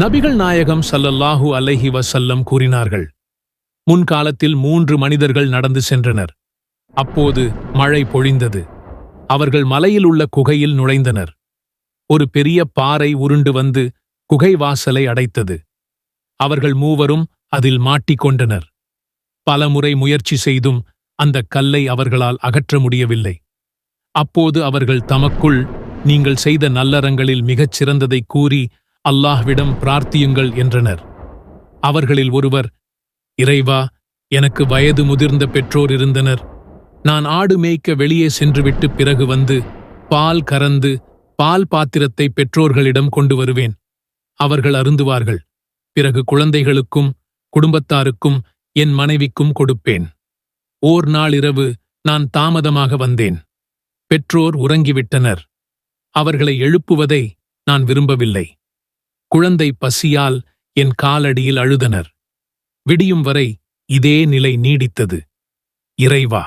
நபிகள் நாயகம் சல்லல்லாஹூ அலஹி வசல்லம் கூறினார்கள் முன்காலத்தில் மூன்று மனிதர்கள் நடந்து சென்றனர். அப்போது மழை பொழிந்தது. அவர்கள் மலையில் உள்ள குகையில் நுழைந்தனர். ஒரு பெரிய பாறை உருண்டு வந்து குகை வாசலை அடைத்தது. அவர்கள் மூவரும் அதில் மாட்டிக்கொண்டனர் பலமுறை முயற்சி செய்தும் அந்த கல்லை அவர்களால் அகற்ற முடியவில்லை. அப்போது அவர்கள் தமக்குள் நீங்கள் செய்த நல்லறங்களில் மிகச் சிறந்ததை கூறி அல்லாஹ்விடம் பிரார்த்தியுங்கள் என்றனர். அவர்களில் ஒருவர் இறைவா எனக்கு வயது முதிர்ந்த பெற்றோர் இருந்தனர். நான் ஆடு மேய்க்க வெளியே சென்றுவிட்டு பிறகு வந்து பால் கறந்து பால் பாத்திரத்தை பெற்றோர்களிடம் கொண்டு வருவேன். அவர்கள் அருந்துவார்கள். பிறகு குழந்தைகளுக்கும் குடும்பத்தாருக்கும் என் மனைவிக்கும் கொடுப்பேன். ஓர் நாள் இரவு நான் தாமதமாக வந்தேன். பெற்றோர் உறங்கிவிட்டனர். அவர்களை எழுப்புவதை நான் விரும்பவில்லை. குழந்தை பசியால் என் காலடியில் அழுதனர். விடியும் வரை இதே நிலை நீடித்தது. இறைவா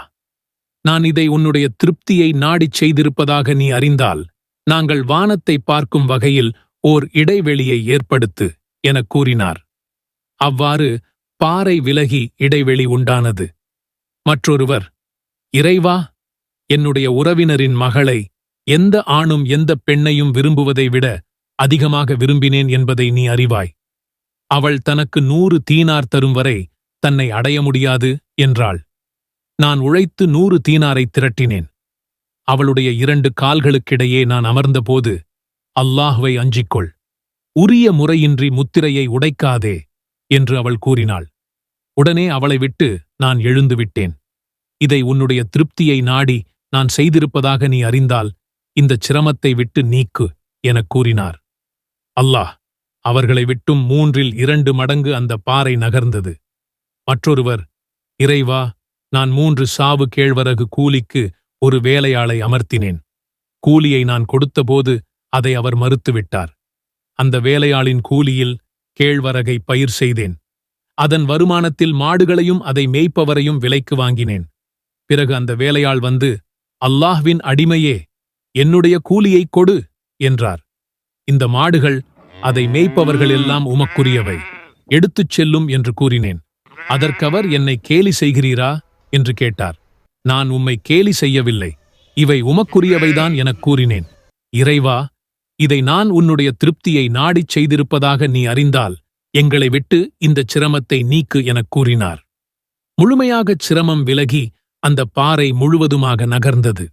நான் இதை உன்னுடைய திருப்தியை நாடிச் செய்திருப்பதாக நீ அறிந்தால் நாங்கள் வானத்தை பார்க்கும் வகையில் ஓர் இடைவெளியை ஏற்படுத்து எனக் கூறினார். அவ்வாறு பாறை விலகி இடைவெளி உண்டானது. மற்றொருவர் இறைவா என்னுடைய உறவினரின் மகளை எந்த ஆணும் எந்த பெண்ணையும் விரும்புவதை விட அதிகமாக விரும்பினேன் என்பதை நீ அறிவாய். அவள் தனக்கு நூறு தீனார் தரும் வரை தன்னை அடைய முடியாது என்றாள். நான் உழைத்து நூறு தீனாரை திரட்டினேன். அவளுடைய இரண்டு கால்களுக்கிடையே நான் அமர்ந்தபோது அல்லாஹ்வை அஞ்சிக்கொள். உரிய முறையின்றி முத்திரையை உடைக்காதே என்று அவள் கூறினாள். உடனே அவளை விட்டு நான் எழுந்துவிட்டேன் இதை உன்னுடைய திருப்தியை நாடி நான் செய்திருப்பதாக நீ அறிந்தால் இந்தச் சிரமத்தை விட்டு நீக்கு எனக் கூறினார். அல்லாஹ் அவர்களை விட்டும் மூன்றில் இரண்டு மடங்கு அந்த பாறை நகர்ந்தது. மற்றொருவர் இறைவா நான் மூன்று சாவு கேழ்வரகு கூலிக்கு ஒரு வேலையாளை அமர்த்தினேன். கூலியை நான் கொடுத்தபோது அதை அவர் மறுத்துவிட்டார். அந்த வேலையாளின் கூலியில் கேழ்வரகை பயிர் செய்தேன். அதன் வருமானத்தில் மாடுகளையும் அதை மேய்ப்பவரையும் விலைக்கு வாங்கினேன். பிறகு அந்த வேலையாள் வந்து அல்லாஹ்வின் அடிமையே என்னுடைய கூலியைக் கொடு என்றார். இந்த மாடுகள் அதை மேய்ப்பவர்கள் எல்லாம் உமக்குரியவை. எடுத்துச் செல்லும் என்று கூறினேன். அதற்கவர் என்னை கேலி செய்கிறீரா? என்று கேட்டார். நான் உம்மை கேலி செய்யவில்லை. இவை உமக்குரியவைதான் எனக் கூறினேன். இறைவா இதை நான் உன்னுடைய திருப்தியை நாடிச் செய்திருப்பதாக நீ அறிந்தால் எங்களை விட்டு இந்தச் சிரமத்தை நீக்கு எனக் கூறினார். முழுமையாகச் சிரமம் விலகி அந்த பாறை முழுவதுமாக நகர்ந்தது.